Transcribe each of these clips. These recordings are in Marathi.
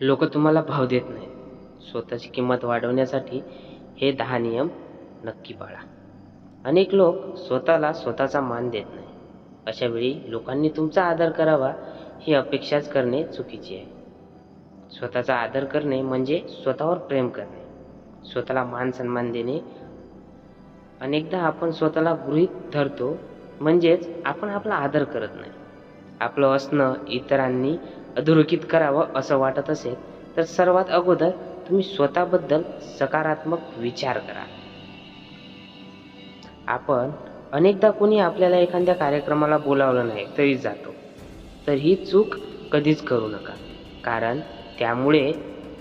लोक तुम्हाला भाव देत नाही. स्वतःची किंमत वाढवण्यासाठी हे दहा नियम नक्की पाळा. अनेक लोक स्वतःला स्वतःचा मान देत नाही. अशा वेळी लोकांनी तुमचा आदर करावा ही अपेक्षाच करणे चुकीची आहे. स्वतःचा आदर करणे म्हणजे स्वतःवर प्रेम करणे. स्वतःला मान सन्मान देणे. अनेकदा आपण स्वतःला गृहीत धरतो म्हणजेच आपण आपला आदर करत नाही. आपलं असणं इतरांनी अधोरेखित करावं असं वाटत असेल तर सर्वात अगोदर तुम्ही स्वतःबद्दल सकारात्मक विचार करा. आपण अनेकदा कोणी आपल्याला एखाद्या कार्यक्रमाला बोलावलं नाही तरी जातो. तर ही चूक कधीच करू नका कारण त्यामुळे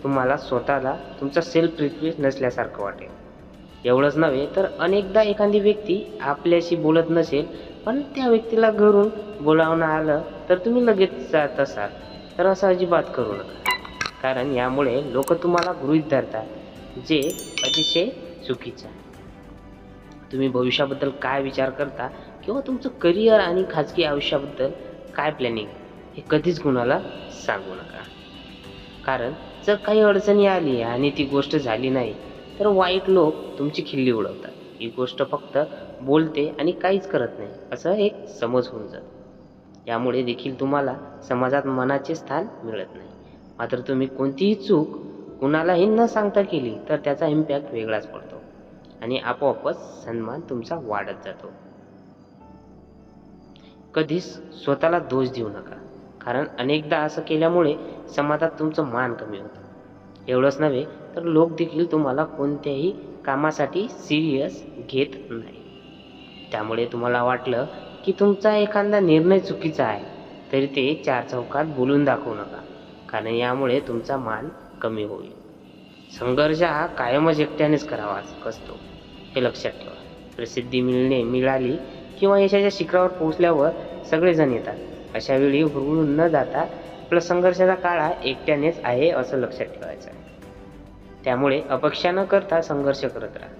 तुम्हाला स्वतःला तुमचा सेल्फ रिस्पेक्ट नसल्यासारखं वाटेल. एवढंच नव्हे तर अनेकदा एखादी व्यक्ती आपल्याशी बोलत नसेल पण त्या व्यक्तीला घरून बोलावणं आलं तर तुम्ही लगेच जात असाल. तर असं अजिबात करू नका. कारण यामुळे लोक तुम्हाला गृहीत धरतात जे अतिशय चुकीचं आहे. तुम्ही भविष्याबद्दल काय विचार करता किंवा तुमचं करिअर आणि खाजगी आयुष्याबद्दल काय प्लॅनिंग हे कधीच कुणाला सांगू नका. कारण जर काही अडचणी आली आणि ती गोष्ट झाली नाही तर वाईट लोक तुमची खिल्ली उडवतात. ही गोष्ट फक्त बोलते आणि काहीच करत नाही असं एक समज होऊन जातं. यामुळे देखील तुम्हाला समाजात मनाचे स्थान मिळत नाही. मात्र तुम्ही कोणतीही चूक कुणालाही न सांगता केली तर त्याचा इम्पॅक्ट वेगळाच पडतो आणि आपोआपच सन्मान तुमचा वाढत जातो. कधीच स्वतःला दोष देऊ नका. कारण अनेकदा असं केल्यामुळे समाजात तुमचं मान कमी होतं. एवढंच नव्हे तर लोक देखील तुम्हाला कोणत्याही कामासाठी सिरियस घेत नाही. त्यामुळे तुम्हाला वाटलं की तुमचा एखादा निर्णय चुकीचा आहे तरी ते चार चौकात बोलून दाखवू नका कारण यामुळे तुमचा मान कमी होईल. संघर्ष हा कायमच एकट्यानेच करावा असतो. हे लक्षात ठेवा. प्रसिद्धी मिळणे मिळाली किंवा यशाच्या शिखरावर पोहोचल्यावर सगळेजण येतात. अशा वेळी हुरळून न जाता आपला संघर्षाचा काळा एकट्यानेच आहे असं लक्षात ठेवायचं आहे. त्यामुळे अपेक्षा न करता संघर्ष करत राहा.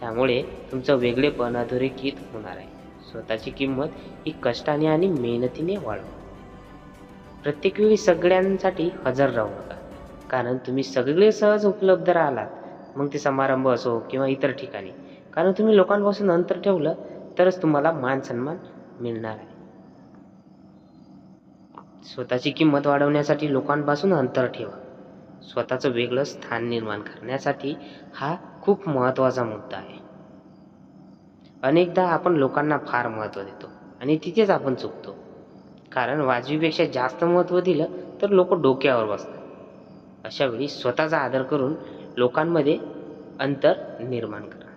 त्यामुळे तुमचं वेगळेपण अधोरेखित होणार आहे. स्वतःची किंमत ही कष्टाने आणि मेहनतीने वाढवा. प्रत्येक वेळी सगळ्यांसाठी हजर राहू नका. कारण तुम्ही सगळे सहज उपलब्ध राहिलात. मग ते समारंभ असो किंवा इतर ठिकाणी. कारण तुम्ही लोकांपासून अंतर ठेवलं तरच तुम्हाला मान सन्मान मिळणार आहे. स्वतःची किंमत वाढवण्यासाठी लोकांपासून अंतर ठेवा. स्वतःचं वेगळं स्थान निर्माण करण्यासाठी हा खूप महत्त्वाचा मुद्दा आहे. अनेकदा आपण लोकांना फार महत्त्व देतो आणि तिथेच आपण चुकतो. कारण वाजवीपेक्षा जास्त महत्त्व दिलं तर लोक डोक्यावर बसतात. अशावेळी स्वतःचा आदर करून लोकांमध्ये अंतर निर्माण करा.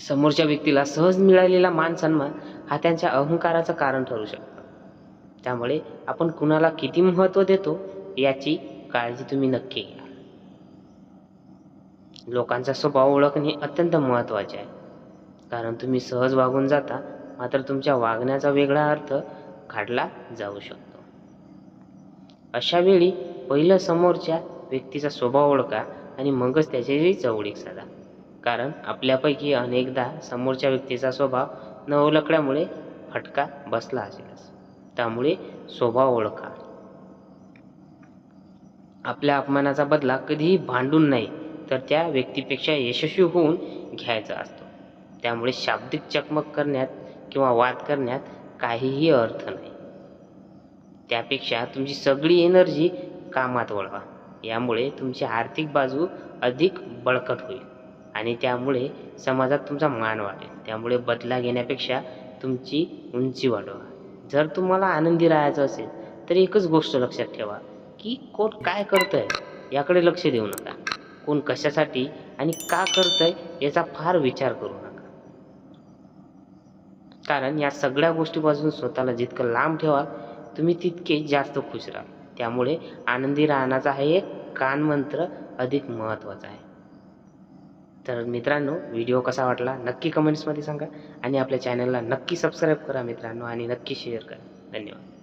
समोरच्या व्यक्तीला सहज मिळालेला मान सन्मान हा त्यांच्या अहंकाराचं कारण ठरू शकतो. त्यामुळे आपण कुणाला किती महत्त्व देतो याची काळजी तुम्ही नक्की घ्या. लोकांचा स्वभाव ओळखणे अत्यंत महत्त्वाचे आहे. कारण तुम्ही सहज वागून जाता मात्र तुमच्या वागण्याचा वेगळा अर्थ काढला जाऊ शकतो. अशावेळी पहिलं समोरच्या व्यक्तीचा स्वभाव ओळखा आणि मगच त्याच्याशी जवळीक साधा. कारण आपल्यापैकी अनेकदा समोरच्या व्यक्तीचा स्वभाव न ओळखल्यामुळे फटका बसला असेलच. त्यामुळे स्वभाव ओळखा. आपल्या अपमानाचा बदला कधीही भांडून नाही. तर त्या व्यक्तीपेक्षा यशस्वी होऊन घ्यायचा असतो. त्यामुळे शाब्दिक चकमक करण्यात किंवा वाद करण्यात काहीही अर्थ नाही. त्यापेक्षा तुमची सगळी एनर्जी कामात वळवा. यामुळे तुमची आर्थिक बाजू अधिक बळकट होईल आणि त्यामुळे समाजात तुमचा मान वाढेल. त्यामुळे बदला घेण्यापेक्षा तुमची उंची वाढवा. जर तुम्हाला आनंदी राहायचं असेल तर एकच गोष्ट लक्षात ठेवा की कोण काय करतंय याकडे लक्ष देऊ नका. कोण कशासाठी आणि का करतंय याचा फार विचार करू नका. कारण या सगळ्या गोष्टीपासून स्वतःला जितकं लांब ठेवाल तुम्ही तितके जास्त खुश राहाल त्यामुळे आनंदी राहण्याचा हा एक कानमंत्र अधिक महत्त्वाचा आहे. तर मित्रांनो व्हिडिओ कसा वाटला नक्की कमेंट्समध्ये सांगा आणि आपल्या चॅनलला नक्की सबस्क्राईब करा मित्रांनो आणि नक्की शेअर करा. धन्यवाद.